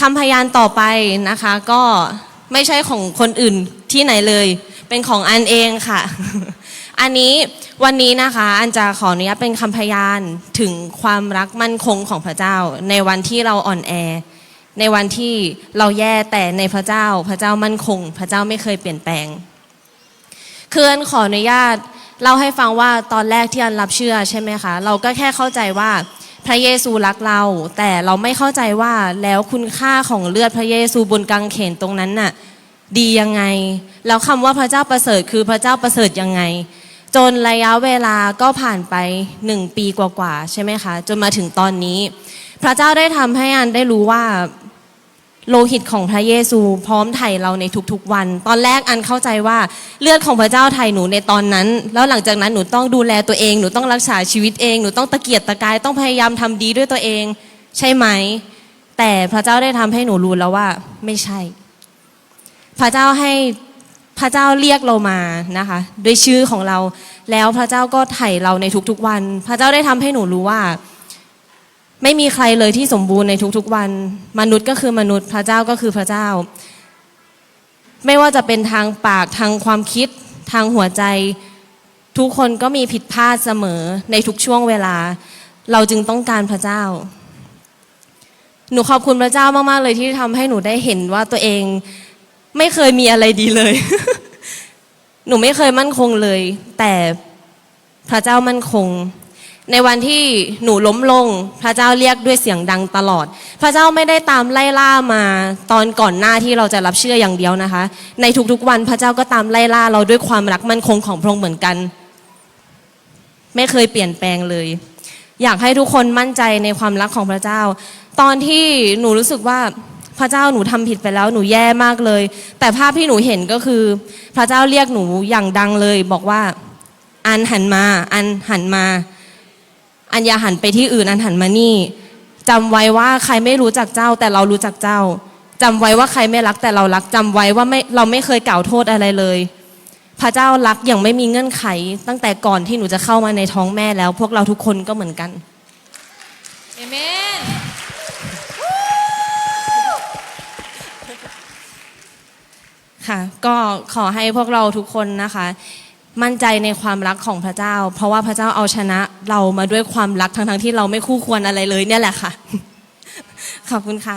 คำพยานต่อไปนะคะก็ไม่ใช่ของคนอื่นที่ไหนเลย เป็นของอันเองค่ะ อันนี้วันนี้นะคะอันจะขออนุญาตเป็นคำพยานถึงความรักมั่นคงของพระเจ้า ในวันที่เราอ่อนแอ ในวันที่เราแย่แต่ในพระเจ้า พระเจ้ามั่นคง พระเจ้าไม่เคยเปลี่ยนแปลงคืออันขออนุญาตเล่าให้ฟังว่าตอนแรกที่อันรับเชื่อใช่ไหมคะ เราก็แค่เข้าใจว่า พระเยซูรักเรา แต่เราไม่เข้าใจว่าแล้วคุณค่าของเลือดพระเยซูบนกางเขนตรงนั้นน่ะดียังไง แล้วคำว่าพระเจ้าประเสริฐคือพระเจ้าประเสริฐยังไง จนระยะเวลาก็ผ่านไปหนึ่งปีกว่าๆใช่ไหมคะ จนมาถึงตอนนี้ พระเจ้าได้ทำให้อันได้รู้ว่า โลหิตของพระเยซูพร้อมไถ่เราในทุกๆวัน ตอนแรกอันเข้าใจว่าเลือดของพระเจ้าไถ่หนูในตอนนั้น แล้วหลังจากนั้นหนูต้องดูแลตัวเองหนูต้องรักษาชีวิตเองหนูต้องตะเกียกตะกายต้องพยายามทำดีด้วยตัวเอง ใช่ไหม แต่พระเจ้าได้ทำให้หนูรู้แล้วว่า ไม่ใช่ พระเจ้าให้พระเจ้าเรียกเรามานะคะด้วยชื่อของเรา แล้วพระเจ้าก็ไถ่เราในทุกๆวัน พระเจ้าได้ทำให้หนูรู้ว่า ไม่มีใครเลยที่สมบูรณ์ในทุกๆวัน มนุษย์ก็คือมนุษย์พระเจ้าก็คือพระเจ้า ไม่ว่าจะเป็นทางปากทางความคิดทางหัวใจ ทุกคนก็มีผิดพลาดเสมอในทุกช่วงเวลา เราจึงต้องการพระเจ้า หนูขอบคุณพระเจ้ามากๆเลยที่ทำให้หนูได้เห็นว่าตัวเองไม่เคยมีอะไรดีเลย หนูไม่เคยมั่นคงเลย แต่พระเจ้ามั่นคง ในวันที่หนูล้มลง พระเจ้าเรียกด้วยเสียงดังตลอด พระเจ้าไม่ได้ตามไล่ล่ามา ตอนก่อนหน้าที่เราจะรับเชื่ออย่างเดียวนะคะ ในทุกๆวันพระเจ้าก็ตามไล่ล่าเราด้วยความรักมั่นคงของพระองค์เหมือนกัน ไม่เคยเปลี่ยนแปลงเลย อยากให้ทุกคนมั่นใจในความรักของพระเจ้า ตอนที่หนูรู้สึกว่าพระเจ้าหนูทำผิดไปแล้วหนูแย่มากเลย แต่ภาพที่หนูเห็นก็คือ พระเจ้าเรียกหนูอย่างดังเลย บอกว่า อันหันมา อันหันมา อันอย่าหันไปที่อื่นอันหันมานี่จำไว้ว่าใครไม่รู้จักเจ้า แต่เรารู้จักเจ้าจำไว้ว่าใครไม่รักแต่เรารักจำไว้ว่าไม่เราไม่เคยกล่าวโทษอะไรเลย พระเจ้ารักอย่างไม่มีเงื่อนไข ตั้งแต่ก่อนที่หนูจะเข้ามาในท้องแม่แล้ว พวกเราทุกคนก็เหมือนกันเอเมนค่ะ ก็ขอให้พวกเราทุกคนนะคะ มั่นใจในความรักของพระเจ้า เพราะว่าพระเจ้าเอาชนะเรามาด้วยความรักทั้งๆที่เราไม่คู่ควรอะไรเลยเนี่ยแหละค่ะ ขอบคุณค่ะ